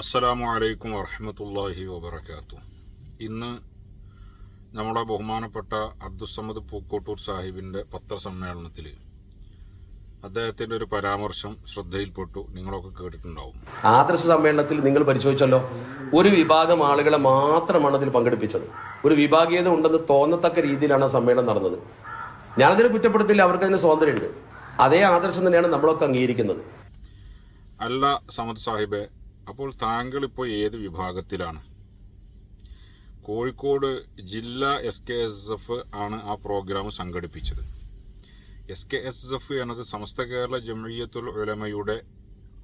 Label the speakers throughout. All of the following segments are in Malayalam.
Speaker 1: അസ്സലാമു അലൈക്കും വറഹമത്തല്ലാഹി വബർക്കാത്തു ഇന്ന് നമ്മുടെ ബഹുമാനപ്പെട്ട അബ്ദുസമ്മദ് പൂക്കോട്ടൂർ സാഹിബിന്റെ പത്രസമ്മേളനത്തിൽ അദ്ദേഹത്തിന്റെ ഒരു പരാമർശം ശ്രദ്ധയിൽപ്പെട്ടു. നിങ്ങളൊക്കെ കേട്ടിട്ടുണ്ടാവും.
Speaker 2: ആദർശ സമ്മേളനത്തിൽ നിങ്ങൾ പരിശോധിച്ചല്ലോ ഒരു വിഭാഗം ആളുകളെ മാത്രമാണ് അതിൽ പങ്കെടുപ്പിച്ചത്. ഒരു വിഭാഗീയത ഉണ്ടെന്ന് തോന്നത്തക്ക രീതിയിലാണ് സമ്മേളനം നടന്നത്. ഞാനതിനെ കുറ്റപ്പെടുത്തില്ല അവർക്ക് അതിന് സ്വാതന്ത്ര്യമുണ്ട്. അതേ ആദർശം തന്നെയാണ് നമ്മളൊക്കെ അംഗീകരിക്കുന്നത്.
Speaker 1: അല്ല സമദ് സാഹിബെ അപ്പോൾ താങ്കൾ ഇപ്പോൾ ഏത് വിഭാഗത്തിലാണ്? കോഴിക്കോട് ജില്ലാ എസ് കെ എസ് എഫ് ആണ് ആ പ്രോഗ്രാം സംഘടിപ്പിച്ചത്. എസ് കെ എസ് എഫ് എന്നത് സമസ്ത കേരള ജംഇയ്യത്തുൽ ഉലമയുടെ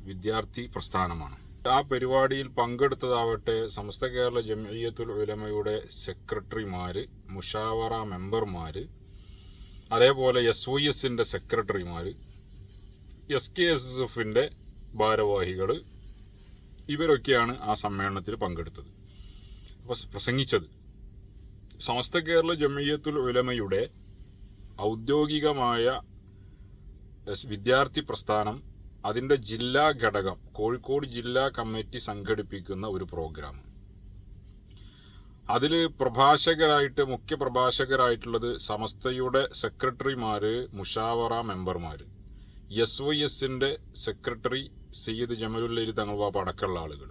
Speaker 1: വിദ്യാർത്ഥി പ്രസ്ഥാനമാണ്. ആ പരിപാടിയിൽ പങ്കെടുത്തതാവട്ടെ സമസ്ത കേരള ജംഇയ്യത്തുൽ ഉലമയുടെ സെക്രട്ടറിമാർ മുഷാവറ മെമ്പർമാർ അതേപോലെ എസ് ഒ എസിന്റെ സെക്രട്ടറിമാർ എസ് കെ എസ് എഫിന്റെ ഭാരവാഹികൾ ഇവരൊക്കെയാണ് ആ സമ്മേളനത്തിൽ പങ്കെടുത്തത്. അപ്പോൾ പ്രസംഗിച്ചത്. സമസ്ത കേരള ജമയത്തുൽ ഉലമയുടെ ഔദ്യോഗികമായ വിദ്യാർത്ഥി പ്രസ്ഥാനം അതിന്റെ ജില്ലാ ഘടകം കോഴിക്കോട് ജില്ലാ കമ്മിറ്റി സംഘടിപ്പിക്കുന്ന ഒരു പ്രോഗ്രാം. അതിൽ പ്രഭാഷകരായിട്ട് മുഖ്യ പ്രഭാഷകരായിട്ടുള്ളത് സമസ്തയുടെ സെക്രട്ടറിമാര് മുഷാവറ മെമ്പർമാര്. എസ് വൈ എസിന്റെ സെക്രട്ടറി സയ്യിദ് ജമലുല്ലരി തങ്ങൾവാപ്പ അടക്കമുള്ള ആളുകൾ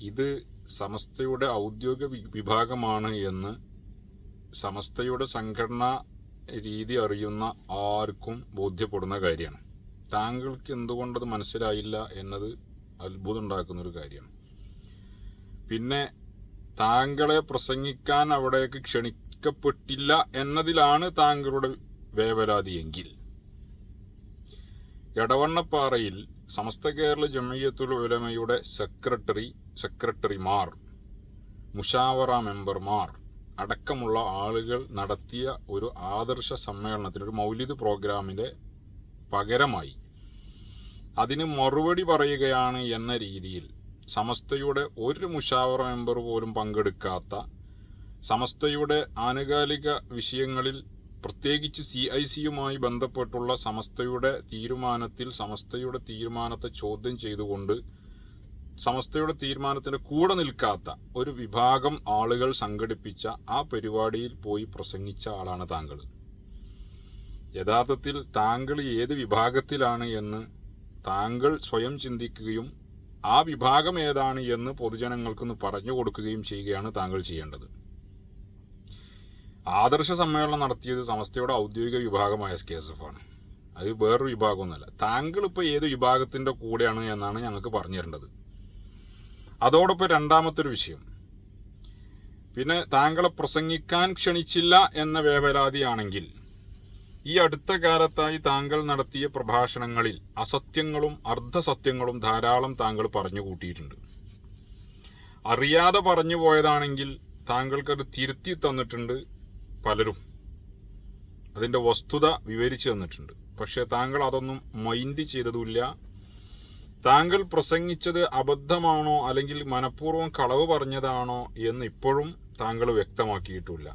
Speaker 1: ഇത് സമസ്തയുടെ ഔദ്യോഗിക വിഭാഗമാണ് എന്ന് സമസ്തയുടെ സംഘടനാ രീതി അറിയുന്ന ആർക്കും ബോധ്യപ്പെടുന്ന കാര്യമാണ്. താങ്കൾക്ക് എന്തുകൊണ്ടത് മനസ്സിലായില്ല എന്നത് അത്ഭുതം ഒരു കാര്യമാണ്. പിന്നെ താങ്കളെ പ്രസംഗിക്കാൻ അവിടേക്ക് ക്ഷണിക്കപ്പെട്ടില്ല എന്നതിലാണ് താങ്കളുടെ വേവലാതിയെങ്കിൽ. എടവണ്ണപ്പാറയിൽ സമസ്ത കേരള ജമയ്യത്തുൽ ഉലമയുടെ സെക്രട്ടറി സെക്രട്ടറിമാർ മുഷാവറ മെമ്പർമാർ അടക്കമുള്ള ആളുകൾ നടത്തിയ ഒരു ആദർശ സമ്മേളനത്തിന് ഒരു മൗലിദ് പ്രോഗ്രാമിന്റെ പകരമായി അതിന് മറുപടി പറയുകയാണ് എന്ന രീതിയിൽ സമസ്തയുടെ ഒരു മുഷാവറ മെമ്പർ പോലും പങ്കെടുക്കാത്ത സമസ്തയുടെ ആനുകാലിക വിഷയങ്ങളിൽ പ്രത്യേകിച്ച് സി ഐ സിയുമായി ബന്ധപ്പെട്ടുള്ള സമസ്തയുടെ തീരുമാനത്തിൽ സമസ്തയുടെ തീരുമാനത്തെ ചോദ്യം ചെയ്തുകൊണ്ട് സമസ്തയുടെ തീരുമാനത്തിന് കൂടെ നിൽക്കാത്ത ഒരു വിഭാഗം ആളുകൾ സംഘടിപ്പിച്ച ആ പരിപാടിയിൽ പോയി പ്രസംഗിച്ച ആളാണ് താങ്കൾ. യഥാർത്ഥത്തിൽ താങ്കൾ ഏത് വിഭാഗത്തിലാണ് എന്ന് താങ്കൾ സ്വയം ചിന്തിക്കുകയും ആ വിഭാഗം ഏതാണ് എന്ന് പൊതുജനങ്ങൾക്കൊന്ന് പറഞ്ഞു കൊടുക്കുകയും ചെയ്യുകയാണ് താങ്കൾ ചെയ്യേണ്ടത്. ആദർശ സമ്മേളനം നടത്തിയത് സമസ്തയുടെ ഔദ്യോഗിക വിഭാഗമായ എസ് കെ എസ് എഫ് ആണ്. അത് വേറൊരു വിഭാഗമൊന്നുമല്ല. താങ്കൾ ഇപ്പോൾ ഏത് വിഭാഗത്തിന്റെ കൂടെയാണ് എന്നാണ് ഞങ്ങൾക്ക് പറഞ്ഞു തരേണ്ടത്. അതോടൊപ്പം രണ്ടാമത്തൊരു വിഷയം. പിന്നെ താങ്കളെ പ്രസംഗിക്കാൻ ക്ഷണിച്ചില്ല എന്ന വേവലാതിയാണെങ്കിൽ ഈ അടുത്ത കാലത്തായി താങ്കൾ നടത്തിയ പ്രഭാഷണങ്ങളിൽ അസത്യങ്ങളും അർദ്ധസത്യങ്ങളും ധാരാളം താങ്കൾ പറഞ്ഞു കൂട്ടിയിട്ടുണ്ട്. അറിയാതെ പറഞ്ഞു പോയതാണെങ്കിൽ താങ്കൾക്കത് തിരുത്തി തന്നിട്ടുണ്ട് പലരും അതിന്റെ വസ്തുത വിവരിച്ചു തന്നിട്ടുണ്ട്. പക്ഷെ താങ്കൾ അതൊന്നും മൈൻഡ് ചെയ്തതുമില്ല. താങ്കൾ പ്രസംഗിച്ചത് അബദ്ധമാണോ അല്ലെങ്കിൽ മനഃപൂർവം കളവ് പറഞ്ഞതാണോ എന്ന് ഇപ്പോഴും താങ്കൾ വ്യക്തമാക്കിയിട്ടില്ല.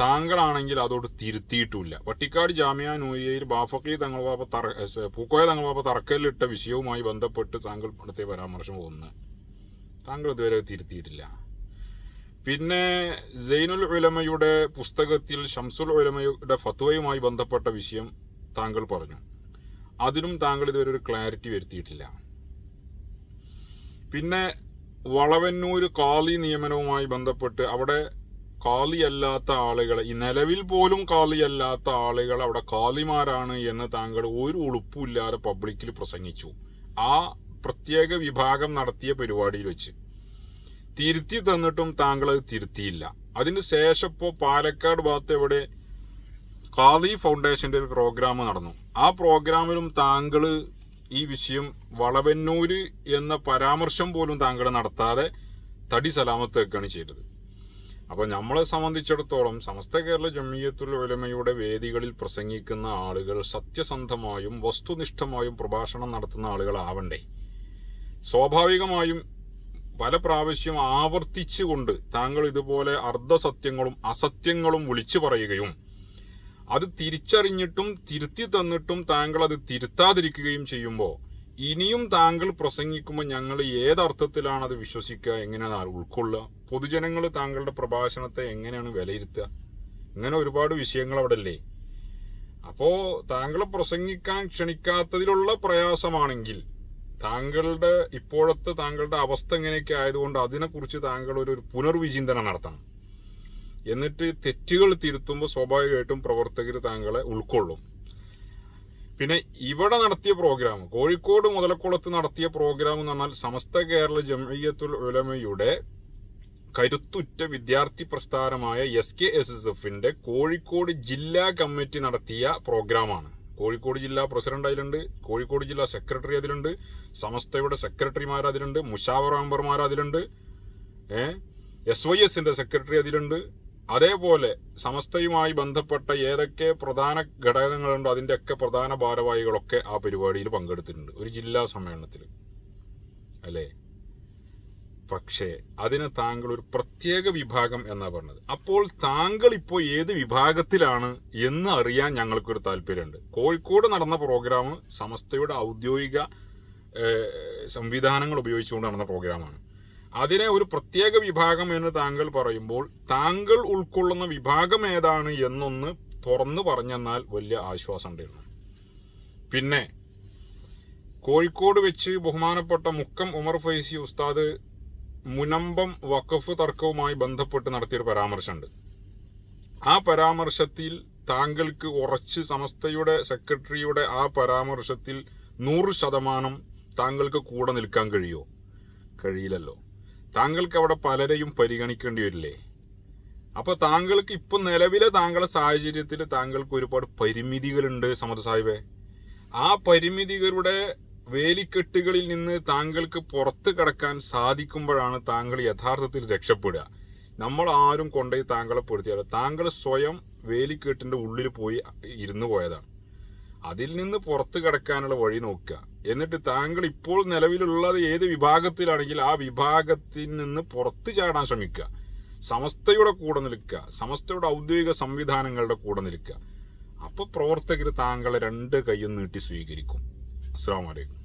Speaker 1: താങ്കളാണെങ്കിൽ അതോട് തിരുത്തിയിട്ടുമില്ല വട്ടിക്കാട് ജാമ്യ നൂയയിൽ ബാഫക്കി തങ്ങൾവാപ്പ തറ പൂക്കോയ തങ്ങൾവാപ്പ തറക്കല്ലിട്ട വിഷയവുമായി ബന്ധപ്പെട്ട് താങ്കൾ നടത്തിയ പരാമർശം ഒന്ന്. താങ്കൾ ഇതുവരെ തിരുത്തിയിട്ടില്ല. പിന്നെ സൈനുൽ ഉലമയുടെ പുസ്തകത്തിൽ ഷംസുൽ ഉലമയുടെ ഫത്വയുമായി ബന്ധപ്പെട്ട വിഷയം താങ്കൾ പറഞ്ഞു. അതിനും താങ്കൾ ഇതുവരെ ഒരു ക്ലാരിറ്റി വരുത്തിയിട്ടില്ല. പിന്നെ വളവന്നൂർ കാളി നിയമനവുമായി ബന്ധപ്പെട്ട് അവിടെ കാളിയല്ലാത്ത ആളുകളെ ഈ നിലവിൽ പോലും കാളിയല്ലാത്ത ആളുകൾ അവിടെ കാളിമാരാണ് എന്ന് താങ്കൾ ഒരു ഉളുപ്പുമില്ലാതെ പബ്ലിക്കിൽ പ്രസംഗിച്ചു. ആ പ്രത്യേക വിഭാഗം നടത്തിയ പരിപാടിയിൽ വെച്ച്. തിരുത്തി തന്നിട്ടും താങ്കൾ അത് തിരുത്തിയില്ല. അതിന് ശേഷം ഇപ്പോൾ പാലക്കാട് ഭാഗത്ത് എവിടെ ഖാദി ഫൗണ്ടേഷന്റെ ഒരു പ്രോഗ്രാം നടന്നു. ആ പ്രോഗ്രാമിലും താങ്കൾ ഈ വിഷയം വളവന്നൂര് എന്ന പരാമർശം പോലും താങ്കൾ നടത്താതെ തടി സലാമത്ത് വെക്കുകയാണ് ചെയ്തത്. അപ്പോൾ നമ്മളെ സംബന്ധിച്ചിടത്തോളം സമസ്ത കേരള ജമിയത്തുൽ ഒലമയുടെ വേദികളിൽ പ്രസംഗിക്കുന്ന ആളുകൾ സത്യസന്ധമായും വസ്തുനിഷ്ഠമായും പ്രഭാഷണം നടത്തുന്ന ആളുകളാവണ്ടേ? സ്വാഭാവികമായും പല പ്രാവശ്യം ആവർത്തിച്ചുകൊണ്ട് താങ്കൾ ഇതുപോലെ അർദ്ധസത്യങ്ങളും അസത്യങ്ങളും വിളിച്ചു പറയുകയും അത് തിരിച്ചറിഞ്ഞിട്ടും തിരുത്തി തന്നിട്ടും താങ്കൾ അത് തിരുത്താതിരിക്കുകയും ചെയ്യുമ്പോൾ ഇനിയും താങ്കൾ പ്രസംഗിക്കുമ്പോൾ ഞങ്ങൾ ഏതർത്ഥത്തിലാണ് അത് വിശ്വസിക്കുക? എങ്ങനെയാണ് ഉൾക്കൊള്ളുക? പൊതുജനങ്ങൾ താങ്കളുടെ പ്രഭാഷണത്തെ എങ്ങനെയാണ് വിലയിരുത്തുക? ഇങ്ങനെ ഒരുപാട് വിഷയങ്ങൾ അവിടെ അല്ലേ അപ്പോ താങ്കളെ പ്രസംഗിക്കാൻ ക്ഷണിക്കാത്തതിലുള്ള പ്രയാസമാണെങ്കിൽ താങ്കളുടെ ഇപ്പോഴത്തെ താങ്കളുടെ അവസ്ഥ എങ്ങനെയൊക്കെ ആയതുകൊണ്ട് അതിനെക്കുറിച്ച് താങ്കൾ ഒരു പുനർവിചിന്തനം നടത്തണം. എന്നിട്ട് തെറ്റുകൾ തിരുത്തുമ്പോൾ സ്വാഭാവികമായിട്ടും പ്രവർത്തകർ താങ്കളെ ഉൾക്കൊള്ളും. പിന്നെ ഇവിടെ നടത്തിയ പ്രോഗ്രാം കോഴിക്കോട് മുതലക്കുളത്ത് നടത്തിയ പ്രോഗ്രാം എന്ന് പറഞ്ഞാൽ സമസ്ത കേരള ജമീയത്തുൽ ഉലമയുടെ കരുത്തുറ്റ വിദ്യാർത്ഥി പ്രസ്ഥാനമായ എസ് കെ എസ് എസ് എഫിന്റെ കോഴിക്കോട് ജില്ലാ കമ്മിറ്റി നടത്തിയ പ്രോഗ്രാമാണ്. കോഴിക്കോട് ജില്ലാ പ്രസിഡന്റ് അതിലുണ്ട് കോഴിക്കോട് ജില്ലാ സെക്രട്ടറി അതിലുണ്ട് സമസ്തയുടെ സെക്രട്ടറിമാർ അതിലുണ്ട് മുഷാവർ മെമ്പർമാർ അതിലുണ്ട് എസ് വൈ എസിന്റെ സെക്രട്ടറി അതിലുണ്ട്. അതേപോലെ സമസ്തയുമായി ബന്ധപ്പെട്ട ഏതൊക്കെ പ്രധാന ഘടകങ്ങളുണ്ടോ അതിന്റെയൊക്കെ പ്രധാന ഭാരവാഹികളൊക്കെ ആ പരിപാടിയിൽ പങ്കെടുത്തിട്ടുണ്ട്. ഒരു ജില്ലാ സമ്മേളനത്തിൽ. അല്ലേ? പക്ഷേ അതിന് താങ്കൾ ഒരു പ്രത്യേക വിഭാഗം എന്നാ പറഞ്ഞത്. അപ്പോൾ താങ്കൾ ഇപ്പോൾ ഏത് വിഭാഗത്തിലാണ് എന്ന് അറിയാൻ ഞങ്ങൾക്കൊരു താല്പര്യമുണ്ട്. കോഴിക്കോട് നടന്ന പ്രോഗ്രാം സമസ്തയുടെ ഔദ്യോഗിക സംവിധാനങ്ങൾ ഉപയോഗിച്ചുകൊണ്ട് നടന്ന പ്രോഗ്രാമാണ് അതിനെ ഒരു പ്രത്യേക വിഭാഗം എന്ന് താങ്കൾ പറയുമ്പോൾ താങ്കൾ ഉൾക്കൊള്ളുന്ന വിഭാഗം ഏതാണ് എന്നൊന്ന് തുറന്നു പറഞ്ഞെന്നാൽ വലിയ ആശ്വാസം ഉണ്ടായിരുന്നു. പിന്നെ കോഴിക്കോട് വെച്ച് ബഹുമാനപ്പെട്ട മുക്കം ഉമർ ഫൈസി ഉസ്താദ് മുനമ്പം വഖഫ് തർക്കവുമായി ബന്ധപ്പെട്ട് നടത്തിയൊരു പരാമർശമുണ്ട്. ആ പരാമർശത്തിൽ താങ്കൾക്ക് ഉറച്ച് സമസ്തയുടെ സെക്രട്ടറിയുടെ ആ പരാമർശത്തിൽ നൂറ് ശതമാനം താങ്കൾക്ക് കൂടെ നിൽക്കാൻ കഴിയുമോ? കഴിയില്ലല്ലോ. താങ്കൾക്ക് അവിടെ പലരെയും പരിഗണിക്കേണ്ടി വരില്ലേ? അപ്പൊ താങ്കൾക്ക് ഇപ്പൊ നിലവിലെ താങ്കളുടെ സാഹചര്യത്തിൽ താങ്കൾക്ക് ഒരുപാട് പരിമിതികളുണ്ട് സമദ് സാഹിബേ. ആ പരിമിതികളുടെ വേലിക്കെട്ടുകളിൽ നിന്ന് താങ്കൾക്ക് പുറത്ത് കടക്കാൻ സാധിക്കുമ്പോഴാണ് താങ്കൾ യഥാർത്ഥത്തിൽ രക്ഷപ്പെടുക. നമ്മൾ ആരും കൊണ്ടുപോയി താങ്കളെ പെടുത്തിയാൽ താങ്കൾ സ്വയം വേലിക്കെട്ടിന്റെ ഉള്ളിൽ പോയി ഇരുന്നു പോയതാണ്. അതിൽ നിന്ന് പുറത്ത് കടക്കാനുള്ള വഴി നോക്കുക. എന്നിട്ട് താങ്കൾ ഇപ്പോൾ നിലവിലുള്ളത് ഏത് വിഭാഗത്തിലാണെങ്കിൽ ആ വിഭാഗത്തിൽ നിന്ന് പുറത്ത് ചാടാൻ ശ്രമിക്കുക. സമസ്തയുടെ കൂടെ നിൽക്കുക. സമസ്തയുടെ ഔദ്യോഗിക സംവിധാനങ്ങളുടെ കൂടെ നിൽക്കുക. അപ്പൊ പ്രവർത്തകർ താങ്കളെ രണ്ട് കൈയും നീട്ടി സ്വീകരിക്കും. Assalamualaikum.